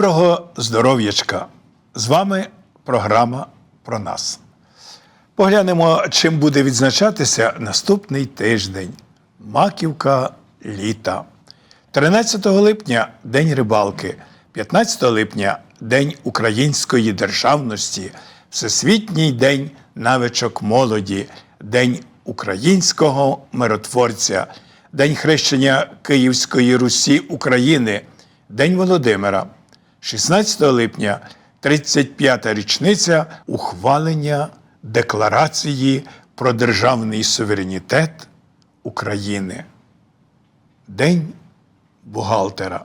Доброго здоров'ячка! З вами програма про нас. Поглянемо, чим буде відзначатися наступний тиждень. Маківка літа. 13 липня День рибалки, 15 липня День української державності, Всесвітній день навичок молоді, День українського миротворця, День хрещення Київської Русі України, День Володимира. 16 липня 35-та річниця ухвалення Декларації про державний суверенітет України. День бухгалтера.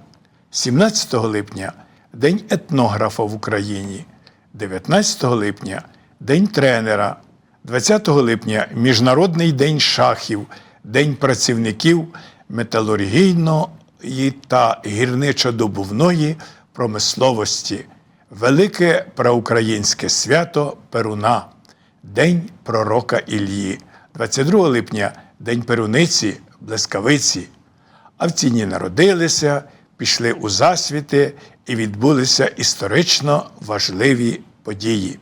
17 липня День етнографа в Україні. 19 липня День тренера. 20 липня Міжнародний день шахів, День працівників металургійної та гірничодобувної промисловості, Велике проукраїнське свято Перуна, День пророка Іллі, 22 липня День Перуниці, Блискавиці. А в ці дні народилися, пішли у засвіти і відбулися історично важливі події.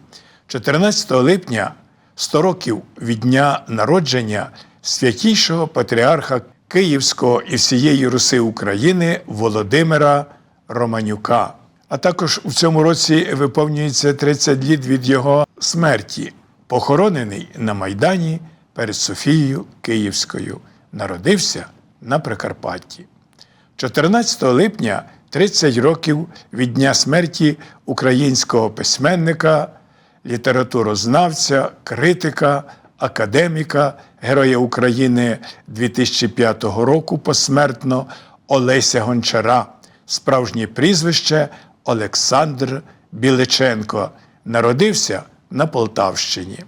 14 липня 100 років від дня народження святійшого патріарха Київського і всієї Руси України Володимира Романюка. А також у цьому році виповнюється 30 літ від його смерті, похоронений на Майдані перед Софією Київською. Народився на Прикарпатті. 14 липня 30 років від дня смерті українського письменника, літературознавця, критика, академіка, Героя України 2005 року посмертно Олеся Гончара, справжнє прізвище Олександр Біличенко. Народився на Полтавщині.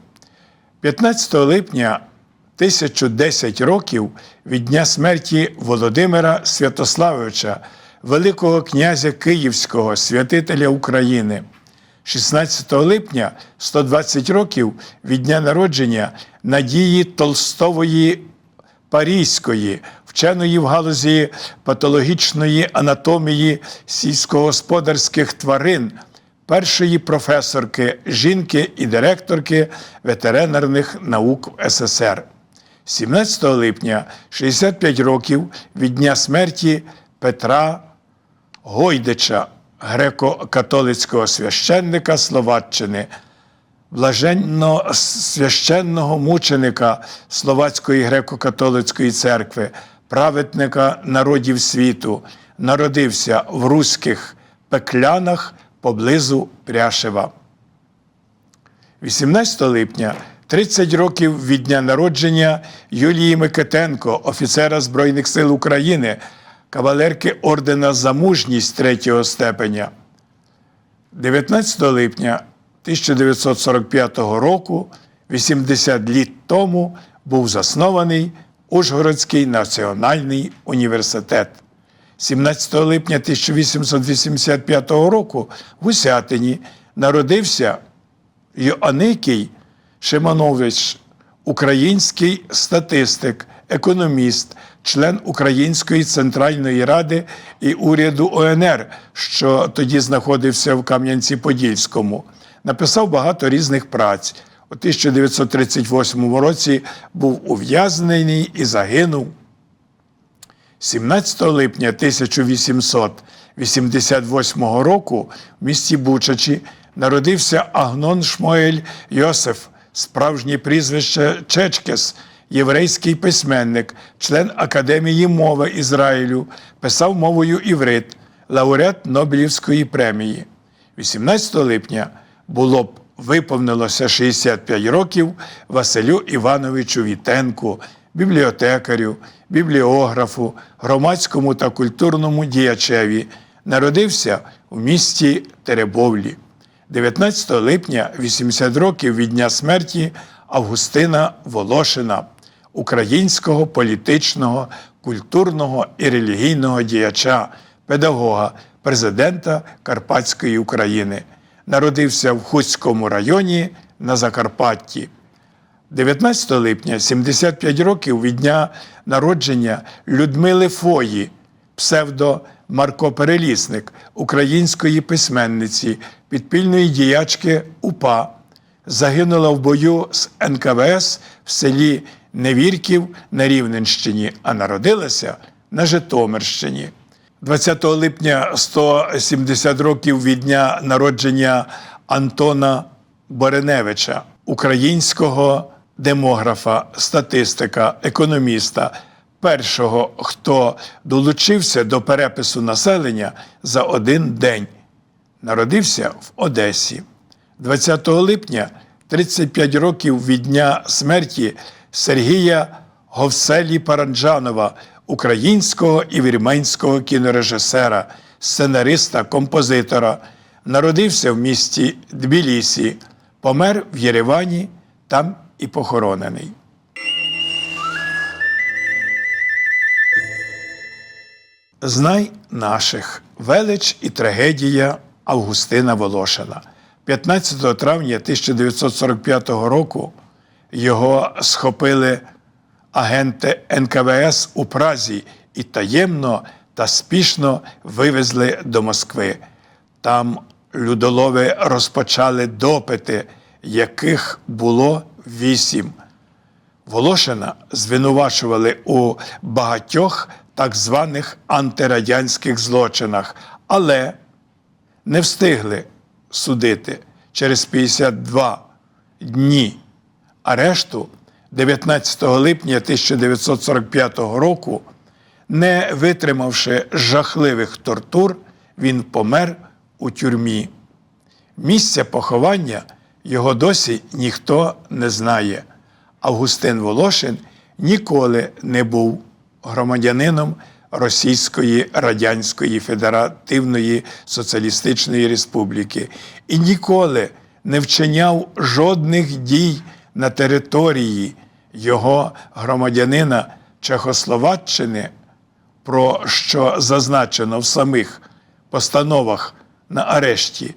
15 липня 1010 років від дня смерті Володимира Святославовича, Великого князя Київського, святителя України. 16 липня 120 років від дня народження Надії Толстової Парійської, вченої в галузі патологічної анатомії сільськогосподарських тварин, першої професорки, жінки і директорки ветеринарних наук СССР. 17 липня 65 років від дня смерті Петра Гойдича, греко-католицького священника Словаччини, блаженно священного мученика Словацької греко-католицької церкви, праведника народів світу, народився в руських пеклянах поблизу Пряшева. 18 липня 30 років від дня народження Юлії Микитенко, офіцера Збройних сил України, кавалерки ордена за мужність третього степеня. 19 липня 1945 року, 80 літ тому, був заснований Ужгородський національний університет. 17 липня 1885 року в Усятині народився Йоанникій Шиманович, український статистик, економіст, член Української центральної ради і уряду ОНР, що тоді знаходився в Кам'янці-Подільському. Написав багато різних праць. У 1938 році був ув'язнений і загинув. 17 липня 1888 року в місті Бучачі народився Агнон Шмоель Йосиф, справжнє прізвище Чечкес, єврейський письменник, член Академії мови Ізраїлю, писав мовою іврит, лауреат Нобелівської премії. 18 липня було б виповнилося 65 років Василю Івановичу Вітенку, бібліотекарю, бібліографу, громадському та культурному діячеві. Народився у місті Теребовлі. 19 липня 80 років від дня смерті Августина Волошина, українського політичного, культурного і релігійного діяча, педагога, президента Карпатської України. Народився в Хуцькому районі на Закарпатті. 19 липня 75 років від дня народження Людмили Фої, псевдо Марко Перелісник, української письменниці, підпільної діячки УПА, загинула в бою з НКВС в селі Невірків на Рівненщині, а народилася на Житомирщині. 20 липня 170 років від дня народження Антона Бореневича, українського демографа, статистика, економіста, першого, хто долучився до перепису населення за один день. Народився в Одесі. 20 липня 35 років від дня смерті Сергія Говселі Паранджанова, українського і вірменського кінорежисера, сценариста, композитора. Народився в місті Тбілісі, помер в Єревані, там і похоронений. Знай наших велич і трагедія Августина Волошина. 15 травня 1945 року його схопили агенти НКВС у Празі і таємно та спішно вивезли до Москви. Там людолови розпочали допити, яких було вісім. Волошина звинувачували у багатьох так званих антирадянських злочинах, але не встигли судити через 52 дні арешту 19 липня 1945 року, не витримавши жахливих тортур, він помер у тюрмі. Місця поховання його досі ніхто не знає. Августин Волошин ніколи не був громадянином Російської Радянської Федеративної Соціалістичної Республіки і ніколи не вчиняв жодних дій на території його громадянина Чехословаччини, про що зазначено в самих постановах на арешті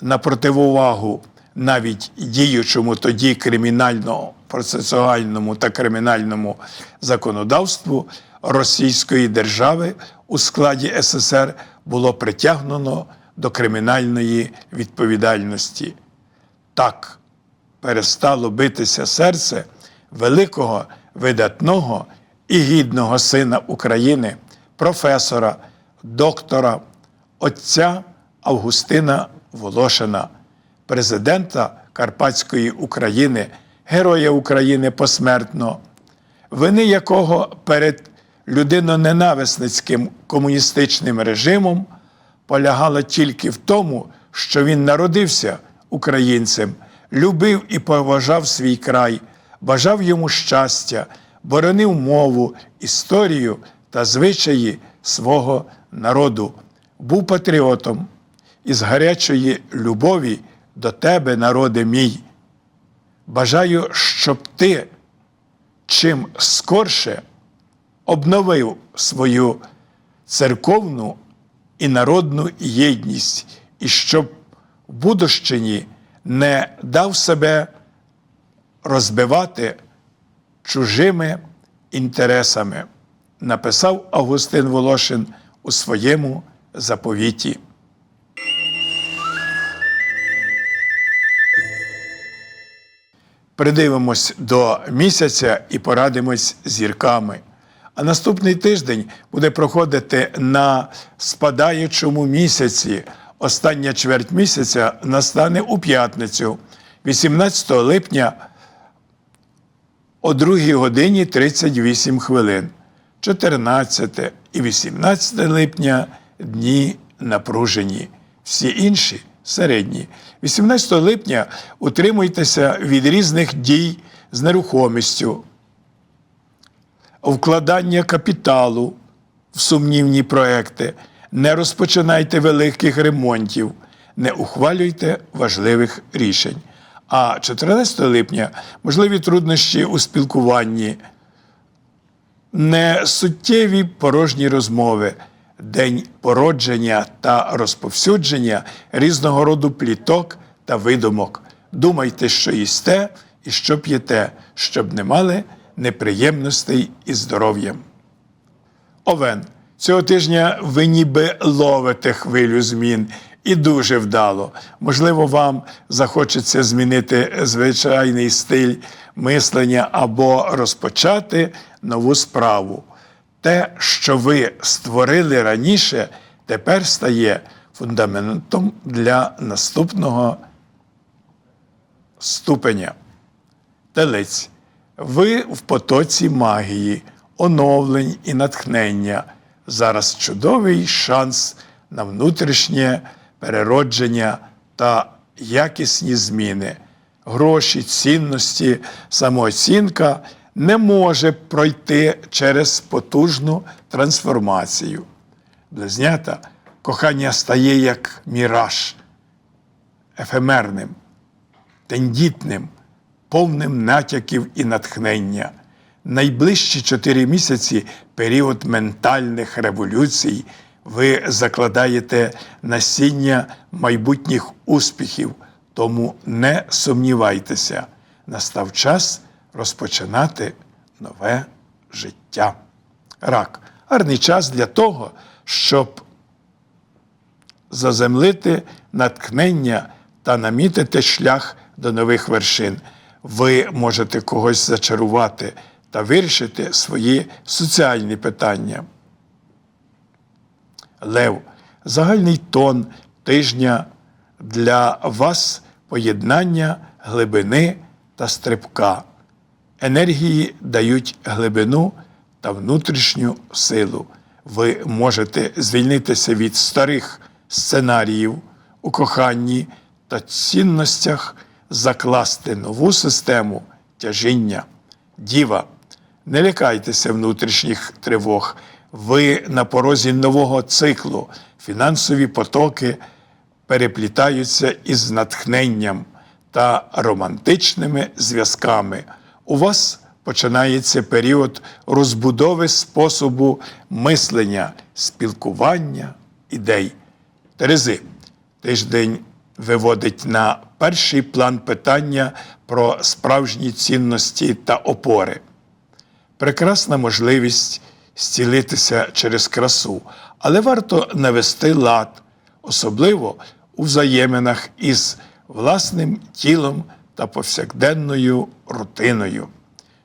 на противовагу навіть діючому тоді кримінальному процесуальному та кримінальному законодавству Російської держави у складі СССР було притягнено до кримінальної відповідальності. Так перестало битися серце великого видатного і гідного сина України, професора, доктора, отця Августина Волошина, президента Карпатської України, Героя України посмертно, вини якого перед людиноненависницьким комуністичним режимом полягала тільки в тому, що він народився українцем, любив і поважав свій край, бажав йому щастя, боронив мову, історію та звичаї свого народу, був патріотом із гарячої любові до тебе, народе мій. Бажаю, щоб ти чим скорше обновив свою церковну і народну єдність, і щоб в будущині не дав себе розбивати чужими інтересами, написав Августин Волошин у своєму заповіті. Придивимось до місяця і порадимось зірками. А наступний тиждень буде проходити на спадаючому місяці. Остання чверть місяця настане у п'ятницю, 18 липня о 2 годині 38 хвилин. 14 і 18 липня дні напружені, всі інші середні. 18 липня утримуйтеся від різних дій з нерухомістю, вкладання капіталу в сумнівні проекти, не розпочинайте великих ремонтів, не ухвалюйте важливих рішень. А 14 липня можливі труднощі у спілкуванні, не суттєві порожні розмови, день породження та розповсюдження різного роду пліток та видумок. Думайте, що їсте і що п'єте, щоб не мали неприємностей із здоров'ям. Овен. Цього тижня ви ніби ловите хвилю змін і дуже вдало. Можливо, вам захочеться змінити звичайний стиль мислення або розпочати нову справу. Те, що ви створили раніше, тепер стає фундаментом для наступного ступеня. Телець. Ви в потоці магії, оновлень і натхнення. Зараз чудовий шанс на внутрішнє переродження та якісні зміни. Гроші, цінності, самооцінка не може пройти через потужну трансформацію. Близнята кохання стає як міраж, ефемерним, тендітним, повним натяків і натхнення. Найближчі чотири місяці період ментальних революцій. Ви закладаєте насіння майбутніх успіхів, тому не сумнівайтеся, настав час розпочинати нове життя. Рак гарний час для того, щоб заземлити натхнення та намітити шлях до нових вершин. Ви можете когось зачарувати та вирішити свої соціальні питання. Лев, загальний тон тижня для вас поєднання глибини та стрибка. Енергії дають глибину та внутрішню силу. Ви можете звільнитися від старих сценаріїв у коханні та цінностях, закласти нову систему тяжіння. Діва, не лякайтеся внутрішніх тривог. Ви на порозі нового циклу. Фінансові потоки переплітаються із натхненням та романтичними зв'язками. У вас починається період розбудови способу мислення, спілкування, ідей. Терези, тиждень виводить на перший план питання про справжні цінності та опори. Прекрасна можливість зцілитися через красу, але варто навести лад, особливо у взаєминах із власним тілом та повсякденною рутиною.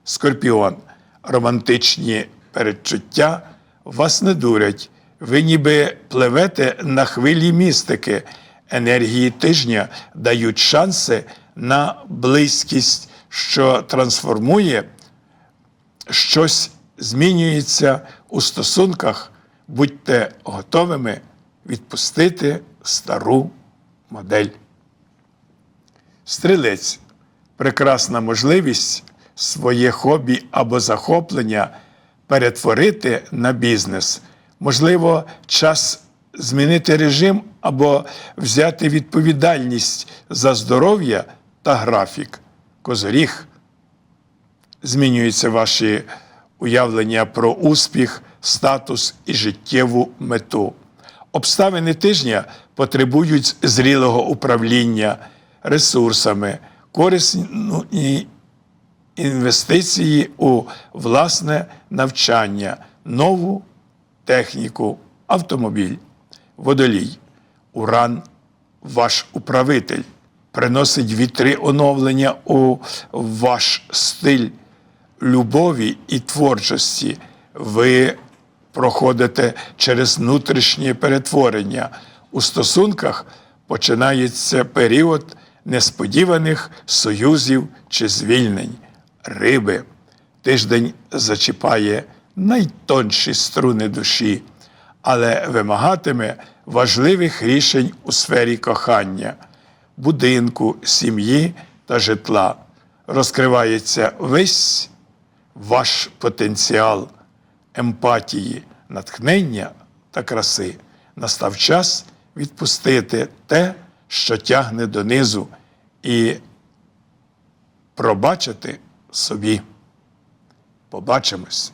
Скорпіон, романтичні передчуття вас не дурять. Ви ніби пливете на хвилі містики. Енергії тижня дають шанси на близькість, що трансформує щось змінюється у стосунках, будьте готовими відпустити стару модель. Стрілець прекрасна можливість своє хобі або захоплення перетворити на бізнес. Можливо, час змінити режим або взяти відповідальність за здоров'я та графік. Козоріг змінюються ваші уявлення про успіх, статус і життєву мету. Обставини тижня потребують зрілого управління ресурсами, корисні інвестиції у власне навчання, нову техніку, автомобіль, водолій, уран, ваш управитель, приносить вітри оновлення у ваш стиль любові і творчості. Ви проходите через внутрішнє перетворення. У стосунках починається період несподіваних союзів чи звільнень. Риби. Тиждень зачіпає найтонші струни душі, але вимагатиме важливих рішень у сфері кохання, будинку, сім'ї та житла. Розкривається весь ваш потенціал емпатії, натхнення та краси. Настав час відпустити те, що тягне донизу, і пробачити собі. Побачимось.